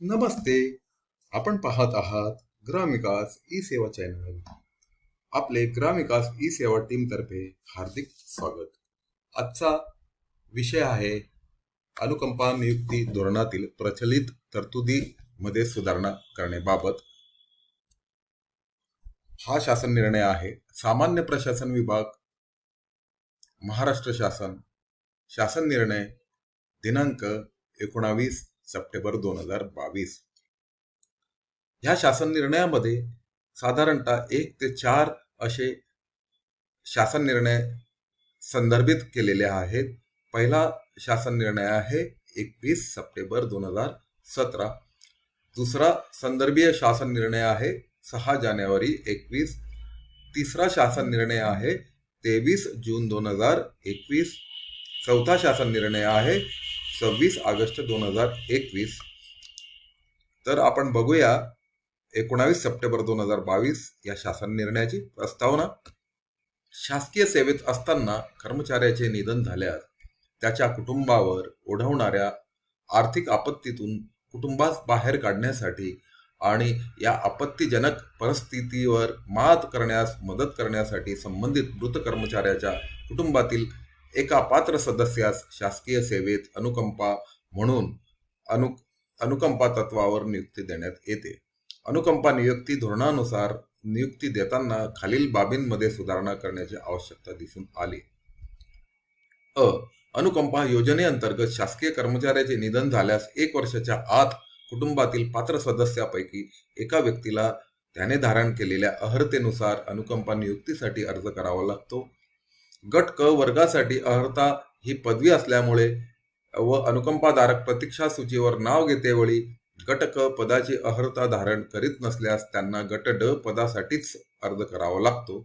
नमस्ते. आपण पाहत आहात ग्रामविकास ई सेवा चॅनल. आपले ग्रामविकास ई सेवा टीम तर्फे हार्दिक स्वागत. आजचा विषय आहे अनुकंपा नियुक्ती धोरणातील प्रचलित तरतुदीमध्ये सुधारणा करण्याबाबत. हा शासन निर्णय आहे. सामान्य प्रशासन विभाग महाराष्ट्र शासन. शासन निर्णय दिनांक एकोणावीस सप्टेंबर दोन हजार बावीस. ह्या शासन निर्णयामध्ये साधारणतः एक ते चार असे शासन निर्णय संदर्भित केलेले आहेत. पहिला शासन निर्णय आहे एकवीस सप्टेंबर दोन हजार सतरा. दुसरा संदर्भीय शासन निर्णय आहे सहा जानेवारी एकवीस. तिसरा शासन निर्णय आहे तेवीस जून दोन हजार एकवीस. चौथा शासन निर्णय आहे सव्वीस ऑगस्ट दोन हजार एकवीस. तर आपण बघूया एकोणावीस सप्टेंबर दोन हजार बावीस या शासन निर्णयाची प्रस्तावना. शासकीय सेवेत असताना कर्मचाऱ्याचे निधन झाल्यास त्याच्या कुटुंबावर ओढवणाऱ्या आर्थिक आपत्तीतून कुटुंबास बाहेर काढण्यासाठी आणि या आपत्तीजनक परिस्थितीवर मात करण्यास मदत करण्यासाठी संबंधित मृत कर्मचाऱ्याच्या कुटुंबातील एका पात्र सदस्यास शासकीय सेवेत अनुकंपा म्हणून अनु अनुकंपा तत्वावर नियुक्ती देण्यात येते. अनुकंपा नियुक्ती धोरणानुसार नियुक्ती देताना खालील बाबींमध्ये सुधारणा करण्याची आवश्यकता दिसून आली. अ. अनुकंपा योजनेअंतर्गत शासकीय कर्मचाऱ्याचे निधन झाल्यास एक वर्षाच्या आत कुटुंबातील पात्र सदस्यापैकी एका व्यक्तीला त्याने धारण केलेल्या अहर्तेनुसार अनुकंपा नियुक्तीसाठी अर्ज करावा लागतो. गट क वर्गासाठी अर्हता ही पदवी असल्यामुळे व अनुकंपाधारक प्रतीक्षा सूचीवर नाव घेतेवेळी गट क पदाची अर्हता धारण करीत नसल्यास त्यांना गट ड पदासाठीच अर्ज करावा लागतो.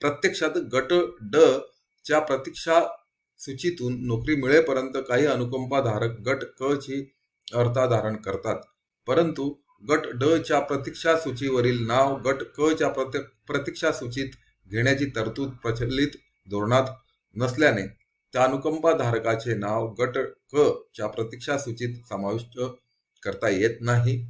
प्रत्यक्षात गट ड च्या प्रतीक्षा सूचीतून नोकरी मिळेपर्यंत काही अनुकंपाधारक गट क ची अर्हता धारण करतात. परंतु गट ड च्या प्रतीक्षा सूचीवरील नाव गट क च्या प्रतीक्षा सूचीत घेण्याची तरतूद प्रचलित धोरणात नसल्याने त्या अनुकंपा धारकाचे नाव गट क च्या प्रतीक्षा सूचीत समाविष्ट करता येत नाही.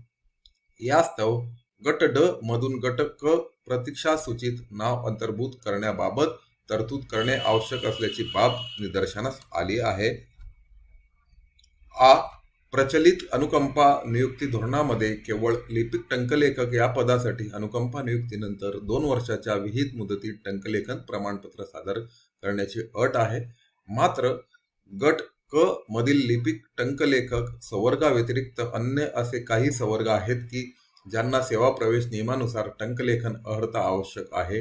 यास्तव गट ड मधून गट क प्रतीक्षा सूचीत नाव अंतर्भूत करण्याबाबत तरतूद करणे आवश्यक असल्याची बाब निदर्शनास आली आहे. आ. प्रचलित अनुकंपा नियुक्ती धोरणामध्ये केवळ लिपिक टंकलेखक या पदासाठी अनुकंपा नियुक्तीनंतर दोन वर्षाच्या विहित मुदतीत टंकलेखन प्रमाणपत्र सादर करण्याची अट आहे. मात्र गट क मधील लिपिक टंकलेखक संवर्गाव्यतिरिक्त अन्य असे काही संवर्ग आहेत की ज्यांना सेवा प्रवेश नियमानुसार टंकलेखन अर्हता आवश्यक आहे.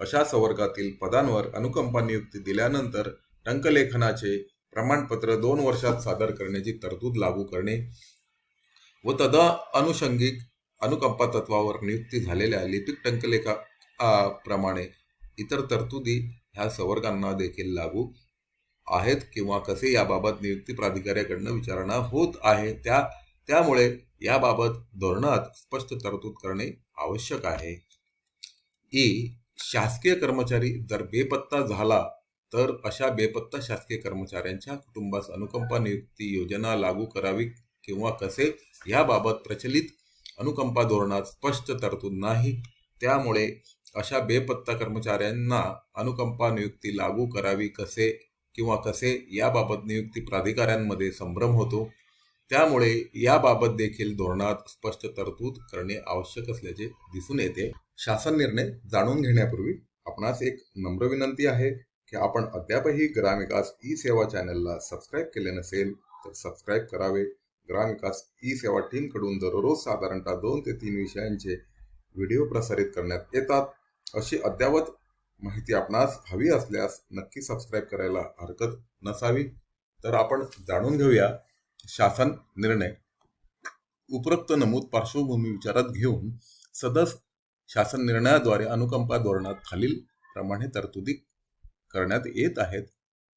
अशा संवर्गातील पदांवर अनुकंपा नियुक्ती दिल्यानंतर टंकलेखनाचे प्रमाणपत्र दोन वर्षात सादर करण्याची तरतूद लागू करणे व तदा अनुषंगिक अनुकंपा तत्वावर नियुक्ती झालेल्या लिपिक टंकलेखा प्रमाणे इतर तरतुदी ह्या संवर्गांना देखील लागू आहेत किंवा कसे याबाबत नियुक्ती प्राधिकाऱ्याकडनं विचारणा होत आहे त्या त्यामुळे याबाबत धोरणात स्पष्ट तरतूद करणे आवश्यक आहे. ई शासकीय कर्मचारी जर बेपत्ता झाला तर अशा बेपत्ता शासकीय कर्मचाऱ्यांच्या कुटुंबास अनुकंपा नियुक्ती योजना लागू करावी किंवा कसे याबाबत प्रचलित अनुकंपा धोरणात स्पष्ट तरतूद नाही. त्यामुळे अशा बेपत्ता कर्मचाऱ्यांना अनुकंपा नियुक्ती लागू करावी कसे किंवा कसे याबाबत नियुक्ती प्राधिकाऱ्यांमध्ये संभ्रम होतो. त्यामुळे याबाबत देखील धोरणात स्पष्ट तरतूद करणे आवश्यक असल्याचे दिसून येते. शासन निर्णय जाणून घेण्यापूर्वी आपणास एक नम्र विनंती आहे. की आपण अद्यापही ग्रामविकास ई सेवा चॅनलला सबस्क्राईब केले नसेल तर सबस्क्राईब करावे. ग्रामविकास ई सेवा टीमकडून दररोज साधारणतः दोन ते तीन विषयांचे व्हिडिओ प्रसारित करण्यात येतात. अशी अद्यावत माहिती आपणास हवी असल्यास नक्की सबस्क्राईब करायला हरकत नसावी. तर आपण जाणून घेऊया शासन निर्णय. उपरोक्त नमूद पार्श्वभूमी विचारात घेऊन सदस शासन निर्णयाद्वारे अनुकंपा धोरणात खालील प्रमाणे तरतुदी करण्यात येत आहेत.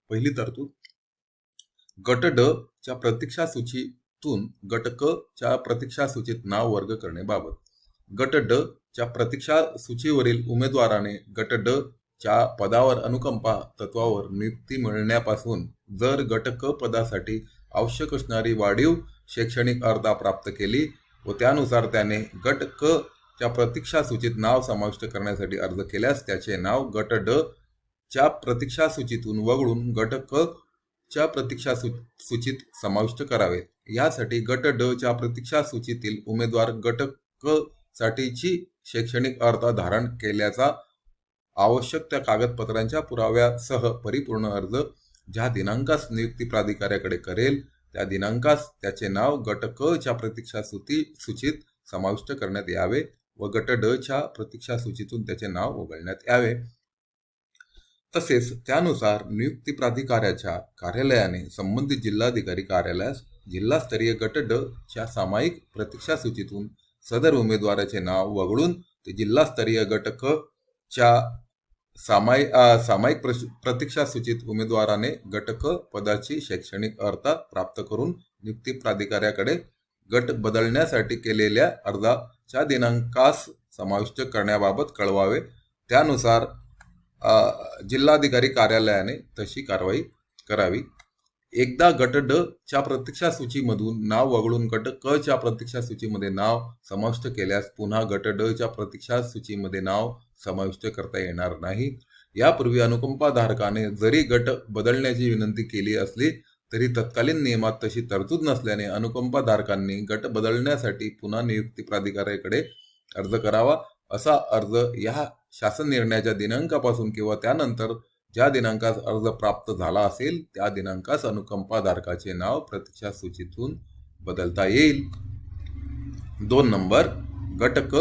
पहिली तरतूद. गट ड च्या प्रतीक्षा सूचीतून गट क च्या प्रतीक्षा सूचीत नाव वर्ग करण्याबाबत. गट ड च्या प्रतीक्षा सूचीवरील उमेदवाराने गट ड च्या पदावर अनुकंपा तत्वावर नियुक्ती मिळण्यापासून जर गट क पदासाठी आवश्यक असणारी वाढीव शैक्षणिक अर्धा प्राप्त केली व त्यानुसार त्याने गट क च्या प्रतीक्षा सूचीत नाव समाविष्ट करण्यासाठी अर्ज केल्यास त्याचे नाव गट ड च्या प्रतीक्षा सूचीतून वगळून गट क च्या प्रतीक्षा सू सूचीत समाविष्ट करावे. यासाठी गट ड च्या प्रतीक्षा सूचीतील उमेदवार गट क साठीची शैक्षणिक अर्थ धारण केल्याचा आवश्यक त्या कागदपत्रांच्या पुराव्यासह परिपूर्ण अर्ज ज्या दिनांकास नियुक्ती प्राधिकाऱ्याकडे करेल त्या दिनांकास त्याचे नाव गट क च्या प्रतीक्षा सूची सूचीत समाविष्ट करण्यात यावे व गट ड च्या प्रतीक्षा सूचीतून त्याचे नाव वगळण्यात यावे. तसेच त्यानुसार नियुक्ती प्राधिकाऱ्याच्या कार्यालयाने संबंधित जिल्हाधिकारी कार्यालयास जिल्हास्तरीय गट ड च्या सामायिक प्रतीक्षा सूचीतून सदर उमेदवाराचे नाव वगळून ते जिल्हास्तरीय गट क च्या सामायिक सामायिक प्रश- प्रतीक्षा सूचित उमेदवाराने गट क पदाची शैक्षणिक अर्ता प्राप्त करून नियुक्ती प्राधिकाऱ्याकडे गट बदलण्यासाठी केलेल्या अर्जाच्या दिनांकास समाविष्ट करण्याबाबत कळवावे. त्यानुसार जिल्हाधिकारी कार्यालयाने तशी कारवाई करावी. एकदा गट ड च्या प्रतीक्षा सूचीमधून नाव वगळून गट क च्या प्रतीक्षा सूचीमध्ये नाव समाविष्ट केल्यास पुन्हा गट ड च्या प्रतीक्षा सूचीमध्ये नाव समाविष्ट करता येणार नाही. यापूर्वी अनुकंपाधारकाने जरी गट बदलण्याची विनंती केली असली तरी तत्कालीन नियमात तशी तरतूद नसल्याने अनुकंपाधारकांनी गट बदलण्यासाठी पुन्हा नियुक्ती प्राधिकाऱ्याकडे अर्ज करावा असा अर्ज या शासन निर्णयाच्या दिनांकापासून किंवा त्यानंतर ज्या दिनांकास अर्ज प्राप्त झाला असेल त्या दिनांकास अनुकंपाधारकाचे नाव प्रतीक्षा सूचीतून बदलता येईल. दोन नंबर गटक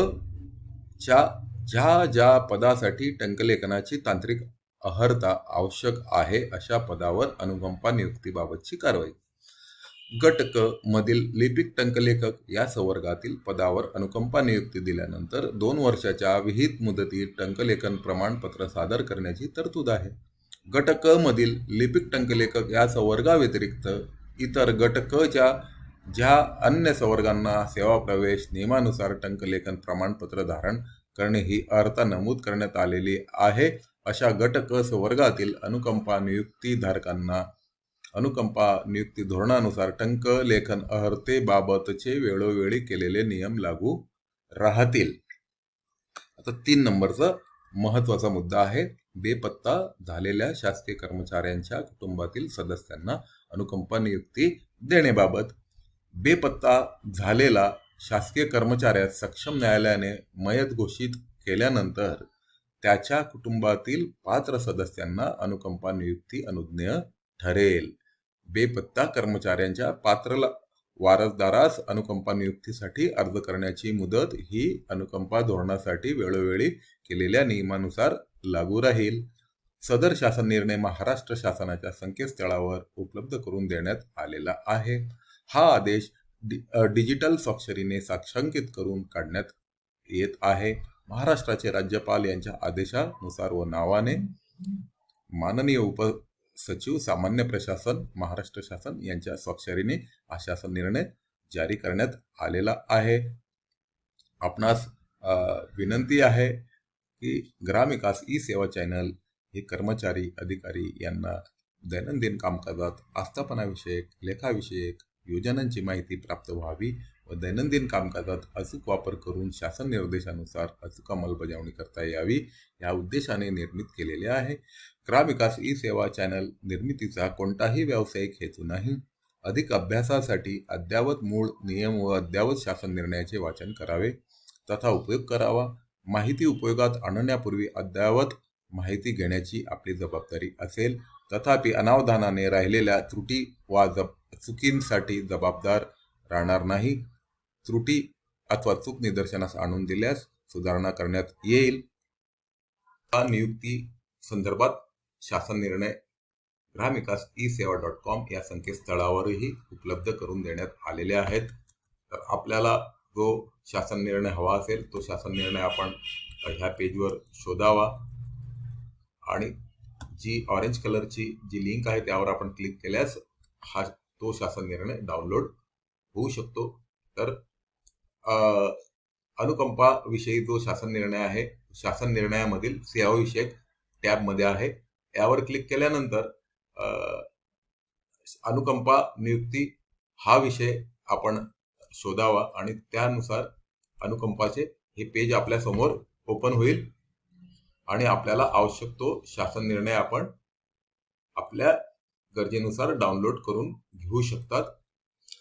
च्या ज्या ज्या पदासाठी टंकलेखनाची तांत्रिक अहर्ता आवश्यक आहे अशा पदावर अनुकंपा नियुक्तीबाबतची कारवाई. गट क मधील लिपिक टंकलेखक या संवर्गातील पदावर अनुकंपा नियुक्ती दिल्यानंतर दोन वर्षाच्या विहित मुदतीत टंकलेखन प्रमाणपत्र सादर करण्याची तरतूद आहे. गट क मधील लिपिक टंकलेखक या संवर्गाव्यतिरिक्त इतर गट क च्या ज्या अन्य संवर्गांना सेवा प्रवेश नियमानुसार टंकलेखन प्रमाणपत्र धारण करणे ही अर्हता नमूद करण्यात आलेली आहे अशा गट क संवर्गातील अनुकंपा नियुक्तीधारकांना अनुकंपा नियुक्ती धोरणानुसार टंक लेखन अर्हतेबाबतचे वेळोवेळी केलेले नियम लागू राहतील. आता तीन नंबरचा महत्त्वाचा मुद्दा आहे. बेपत्ता झालेल्या शासकीय कर्मचाऱ्यांच्या कुटुंबातील सदस्यांना अनुकंपा नियुक्ती देण्याबाबत बेपत्ता झालेला शासकीय कर्मचाऱ्यास सक्षम न्यायालयाने मयत घोषित केल्यानंतर त्याच्या कुटुंबातील पात्र सदस्यांना अनुकंपा नियुक्ती अनुज्ञेय ठरेल. बेपत्ता कर्मचाऱ्यांच्या पात्र वारसदारास अनुकंपा नियुक्तीसाठी अर्ज करण्याची मुदत ही अनुकंपा धोरणासाठी वेळोवेळी केलेल्या नियमानुसार लागू राहील. सदर शासन निर्णय महाराष्ट्र शासनाच्या संकेतस्थळावर उपलब्ध करून देण्यात आलेला आहे. हा आदेश डि डिजिटल स्वाक्षरीने साक्षांकित करून काढण्यात येत आहे. महाराष्ट्राचे राज्यपाल यांच्या आदेशानुसार व नावाने माननीय उप सचिव सामान्य प्रशासन महाराष्ट्र शासन यांच्या स्वाक्षरीने हा शासन निर्णय जारी करण्यात आलेला आहे. आपणास विनंती आहे की ग्रामविकास ई सेवा चॅनल हे कर्मचारी अधिकारी यांना दैनंदिन कामकाजात आस्थापनाविषयक लेखाविषयक योजनांची माहिती प्राप्त व्हावी व दैनंदिन कामकाजात अचूक वापर करून शासन निर्देशानुसार अचूक अंमलबजावणी करता यावी या उद्देशाने निर्मित केलेले आहे. ग्रामविकास ई सेवा चॅनल निर्मितीचा कोणताही व्यावसायिक हेतू नाही. अधिक अभ्यासासाठी अद्ययावत मूळ नियम व अद्ययावत शासन निर्णयाचे वाचन करावे तथा उपयोग करावा. माहिती उपयोगात आणण्यापूर्वी अद्ययावत माहिती घेण्याची आपली जबाबदारी असेल. तथापि अनावधानाने राहिलेल्या त्रुटी वा जब चुकींसाठी जबाबदार राहणार नाही. त्रुटी अथवा चूक निदर्शनास आणून दिल्यास सुधारणा करण्यात येईल. नियुक्ती संदर्भात शासन निर्णय ग्रामविकास ई सेवा डॉट कॉम या संकेतस्थळावरही उपलब्ध करून देण्यात आलेले आहेत. तर आपल्याला जो शासन निर्णय हवा असेल तो शासन निर्णय आपण ह्या पेजवर शोधावा. आणि जी ऑरेंज कलरची जी लिंक आहे त्यावर आपण क्लिक केल्यास हा तो शासन निर्णय डाउनलोड होऊ शकतो. तर अनुकंपाविषयी जो शासन निर्णय आहे शासन निर्णयामधील सेवाविषयक टॅबमध्ये आहे. यावर क्लिक केल्यानंतर अनुकंपा नियुक्ती हा विषय आपण शोधावा आणि त्यानुसार अनुकंपाचे हे पेज आपल्यासमोर ओपन होईल आणि आपल्याला आवश्यक तो शासन निर्णय आपण आपल्या गरजेनुसार डाउनलोड करून घेऊ शकतात.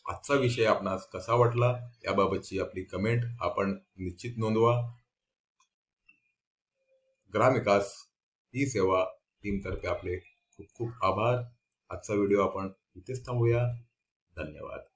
आजचा विषय आपणास कसा वाटला याबाबतची आपली कमेंट आपण निश्चित नोंदवा. ग्रामविकास ही सेवा टीमतर्फे आपले खूप खूप आभार. आजचा व्हिडिओ आपण इथेच थांबूया. धन्यवाद.